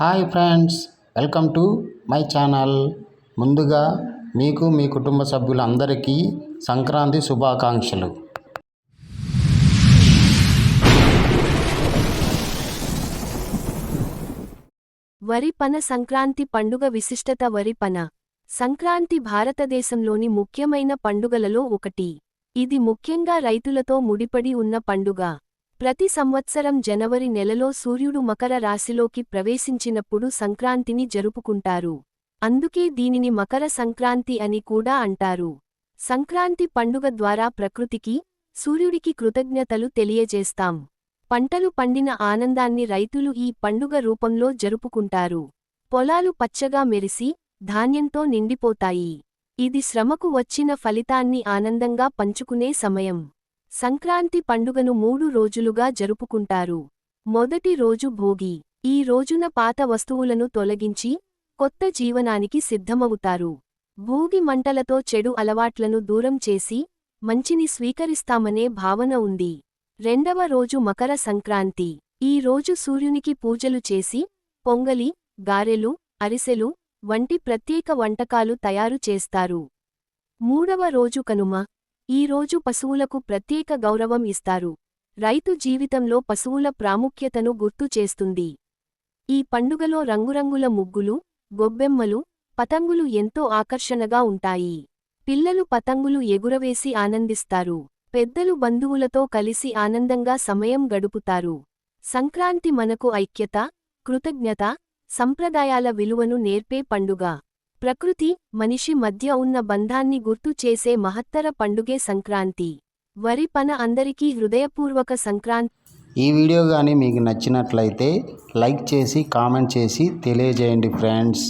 Hi friends welcome to my channel. ముందుగా మీకు మీ కుటుంబ సభ్యులందరికీ సంక్రాంతి శుభాకాంక్షలు. వరి పన సంక్రాంతి పండుగ విశిష్టత వరి పన. సంక్రాంతి భారతదేశంలోని ముఖ్యమైన పండుగలలో ఒకటి. ఇది ముఖ్యంగా రైతులతో ముడిపడి ఉన్న పండుగ. ప్రతి సంవత్సరం జనవరి నెలలో సూర్యుడు మకర రాశిలోకి ప్రవేశించినప్పుడు సంక్రాంతిని జరుపుకుంటారు. అందుకే దీనిని మకర సంక్రాంతి అని కూడా అంటారు. సంక్రాంతి పండుగ ద్వారా ప్రకృతికి సూర్యుడికి కృతజ్ఞతలు తెలియజేస్తాం. పంటలు పండిన ఆనందాన్ని రైతులు ఈ పండుగ రూపంలో జరుపుకుంటారు. పొలాలు పచ్చగా మెరిసి ధాన్యంతో నిండిపోతాయి. ఇది శ్రమకు వచ్చిన ఫలితాన్ని ఆనందంగా పంచుకునే సమయం. సంక్రాంతి పండుగను మూడు రోజులుగా జరుపుకుంటారు. మొదటి రోజు భోగి. ఈ రోజున పాత వస్తువులను తొలగించి కొత్త జీవనానికి సిద్ధమవుతారు. భోగి మంటలతో చెడు అలవాట్లను దూరం చేసి మంచిని స్వీకరిస్తామనే భావన ఉంది. రెండవ రోజు మకర సంక్రాంతి. ఈ రోజు సూర్యునికి పూజలు చేసి పొంగలి గారెలు అరిసెలు వంటి ప్రత్యేక వంటకాలు తయారు చేస్తారు. మూడవ రోజు కనుమ. ఈ రోజు పశువులకు ప్రత్యేక గౌరవం ఇస్తారు. రైతు జీవితంలో పశువుల ప్రాముఖ్యతను గుర్తు చేస్తుంది. ఈ పండుగలో రంగురంగుల ముగ్గులు గొబ్బెమ్మలు పతంగులు ఎంతో ఆకర్షణగా ఉంటాయి. పిల్లలు పతంగులు ఎగురవేసి ఆనందిస్తారు. పెద్దలు బంధువులతో కలిసి ఆనందంగా సమయం గడుపుతారు. సంక్రాంతి మనకు ఐక్యత కృతజ్ఞత సంప్రదాయాల విలువను నేర్పే పండుగ. ప్రకృతి మనిషి మధ్య ఉన్న బంధాన్ని గుర్తు చేసే మహత్తర పండుగే సంక్రాంతి. వరి పన అందరికీ హృదయపూర్వక సంక్రాంతి. ఈ వీడియో కానీ మీకు నచ్చినట్లయితే లైక్ చేసి కామెంట్ చేసి తెలియజేయండి ఫ్రెండ్స్.